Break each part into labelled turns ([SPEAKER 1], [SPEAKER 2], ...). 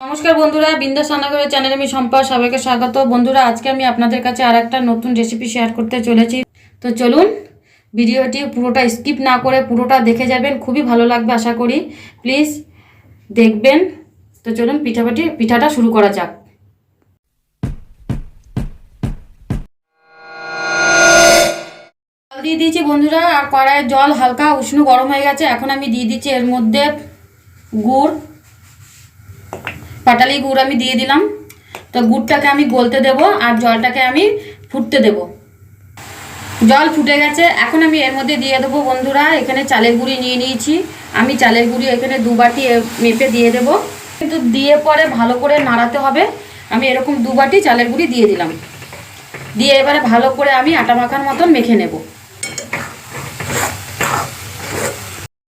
[SPEAKER 1] নমস্কার বন্ধুরা, বিন্দাস রান্নাঘরের চ্যানেলে আমি সম্পা সবাইকে স্বাগত। বন্ধুরা, আজকে আমি আপনাদের কাছে আর একটা নতুন রেসিপি শেয়ার করতে চলেছি। তো চলুন, ভিডিওটি পুরোটা স্কিপ না করে পুরোটা দেখে যাবেন, খুবই ভালো লাগবে আশা করি। প্লিজ দেখবেন। তো চলুন, পিঠাপাটি, পিঠাটা শুরু করা যাক। জল দিয়ে দিয়েছি বন্ধুরা, আর কড়াইয়ের জল হালকা উষ্ণ গরম হয়ে গেছে। এখন আমি দিয়ে দিচ্ছি এর মধ্যে গুড় পাটালি গুড় আমি দিয়ে দিলাম। তো গুড়টাকে আমি গলতে দেব আর জলটাকে আমি ফুটতে দেব। জল ফুটে গেছে। এখন আমি এর মধ্যে দিয়ে দেবো বন্ধুরা, এখানে চালের গুঁড়ি নিয়ে নিয়েছি। আমি চালের গুঁড়ি এখানে দু বাটি মেপে দিয়ে দেব। কিন্তু দিয়ে পরে ভালো করে নাড়াতে হবে। আমি এরকম দু বাটি চালের গুঁড়ি দিয়ে দিলাম। দিয়ে এবারে ভালো করে আমি আটা মাখার মতন মেখে নেব।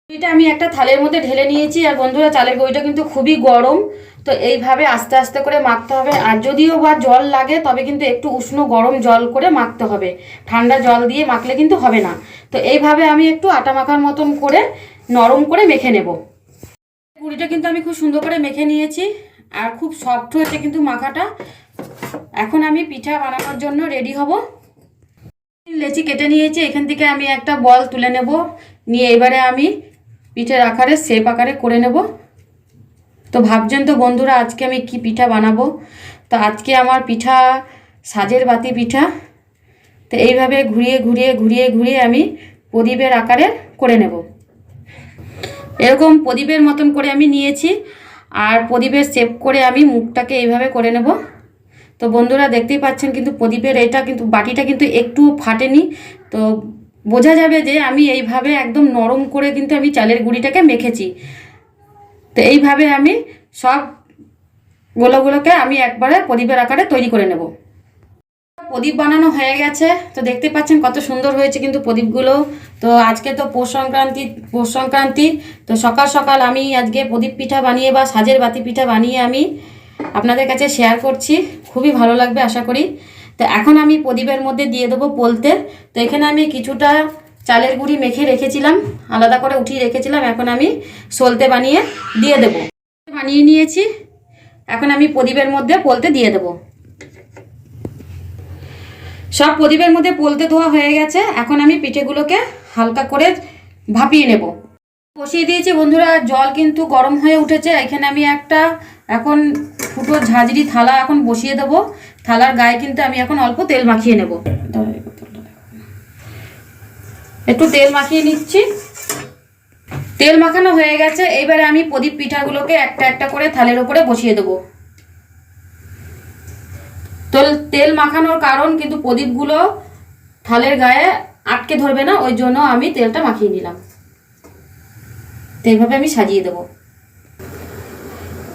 [SPEAKER 1] গুঁড়িটা আমি একটা থালের মধ্যে ঢেলে নিয়েছি আর বন্ধুরা, চালের গুঁড়িটা কিন্তু খুবই গরম। তো এইভাবে আস্তে আস্তে করে মাখতে হবে। আর যদিও বা জল লাগে, তবে কিন্তু একটু উষ্ণ গরম জল করে মাখতে হবে। ঠান্ডা জল দিয়ে মাখলে কিন্তু হবে না। তো এইভাবে আমি একটু আটা মাখার মতন করে নরম করে মেখে নেব। গুঁড়িটা কিন্তু আমি খুব সুন্দর করে মেখে নিয়েছি। আর খুব সফট হয়েছে কিন্তু মাখাটা। এখন আমি পিঠা বানানোর জন্য রেডি হব। লেচি কেটে নিয়েছি। এখান থেকে আমি একটা বল তুলে নেব। নিয়ে এবারে আমি পিঠের আকারে শেপ আকারে করে নেব। তো ভাবছেন তো বন্ধুরা, আজকে আমি কি পিঠা বানাবো? তো আজকে আমার পিঠা, সাজের বাতি পিঠা। তো এইভাবে ঘুরিয়ে ঘুরিয়ে ঘুরিয়ে ঘুরিয়ে আমি প্রদীপের আকারে করে নেব। এরকম প্রদীপের মতন করে আমি নিয়েছি, আর প্রদীপের শেপ করে আমি মুখটাকে এইভাবে করে নেব। তো বন্ধুরা দেখতেই পাচ্ছেন, কিন্তু প্রদীপের এটা কিন্তু বাটিটা কিন্তু একটুও ফাটেনি। তো বোঝা যাবে যে আমি এইভাবে একদম নরম করে কিন্তু আমি চালের গুঁড়িটাকে মেখেছি। তো এইভাবে আমি সব গোলাগুলোকে আমি একবারে প্রদীপের আকারে তৈরি করে নেব। প্রদীপ বানানো হয়ে গেছে, তো দেখতে পাচ্ছেন কত সুন্দর হয়েছে কিন্তু প্রদীপগুলো। তো আজকে তো পৌষ সংক্রান্তি পৌষ সংক্রান্তি, তো সকাল সকাল আমি আজকে প্রদীপ পিঠা বানিয়ে বা সাজের বাতি পিঠা বানিয়ে আমি আপনাদের কাছে শেয়ার করছি। খুবই ভালো লাগবে আশা করি। তো এখন আমি প্রদীপের মধ্যে দিয়ে দেবো পোলতে। তো এখানে আমি কিছুটা চালের গুঁড়ি মেখে রেখেছিলাম, আলাদা করে উঠিয়ে রেখেছিলাম, এখন আমি সলতে বানিয়ে দিয়ে দেব। বানিয়ে নিয়েছি, এখন আমি প্রদীপের মধ্যে পোলতে দিয়ে দেবো। সব প্রদীপের মধ্যে পোলতে ধোয়া হয়ে গেছে, এখন আমি পিঠেগুলোকে হালকা করে ভাপিয়ে নেব। বসিয়ে দিয়েছি বন্ধুরা, জল কিন্তু গরম হয়ে উঠেছে। এখানে আমি একটা এখন ফুটো ঝাঁঝরি থালা এখন বসিয়ে দেবো। থালার গায়ে কিন্তু আমি এখন অল্প তেল মাখিয়ে নেব। একটু তেল মাখিয়ে নিচ্ছি। তেল মাখানো হয়ে গেছে। এবারে আমি প্রদীপ পিঠাগুলোকে একটা একটা করে থালের ওপরে বসিয়ে দেবো। তো তেল মাখানোর কারণ কিন্তু প্রদীপগুলো থালের গায়ে আটকে ধরবে না, ওই জন্য আমি তেলটা মাখিয়ে নিলাম। তো এইভাবে আমি সাজিয়ে দেবো।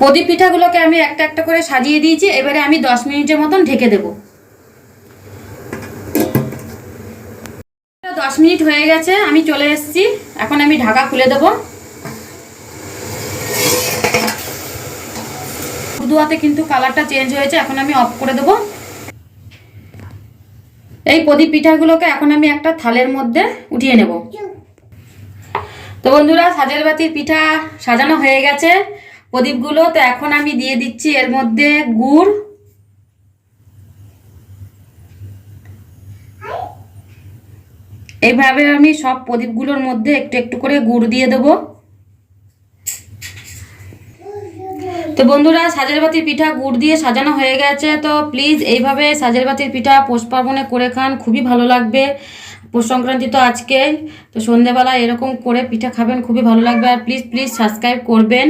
[SPEAKER 1] প্রদীপ পিঠাগুলোকে আমি একটা একটা করে সাজিয়ে দিয়েছি, এবারে আমি দশ মিনিটের মতন ঢেকে দেবো। দশ মিনিট হয়ে গেছে, আমি চলে এসেছি, এখন আমি ঢাকা খুলে দেবো। দুয়াতে কিন্তু কালারটা চেঞ্জ হয়েছে, এখন আমি অফ করে দেবো। এই প্রদীপ পিঠাগুলোকে এখন আমি একটা থালের মধ্যে উঠিয়ে নেব। তো বন্ধুরা সাজের বাতির পিঠা সাজানো হয়ে গেছে। প্রদীপগুলো তো এখন আমি দিয়ে দিচ্ছি, এর মধ্যে গুড়। এইভাবে আমি সব প্রদীপগুলোর মধ্যে একটু একটু করে গুড় দিয়ে দেবো। তো বন্ধুরা সাজের বাতির পিঠা গুড় দিয়ে সাজানো হয়ে গেছে, তো প্লিজ এইভাবে সাজের বাতির পিঠা পৌষ পার্বণে করে খান, খুবই ভালো লাগবে। পৌষ সংক্রান্তি তো আজকে তো সন্ধেবেলা এরকম করে পিঠা খাবেন, খুবই ভালো লাগবে। আর প্লিজ প্লিজ সাবস্ক্রাইব করবেন।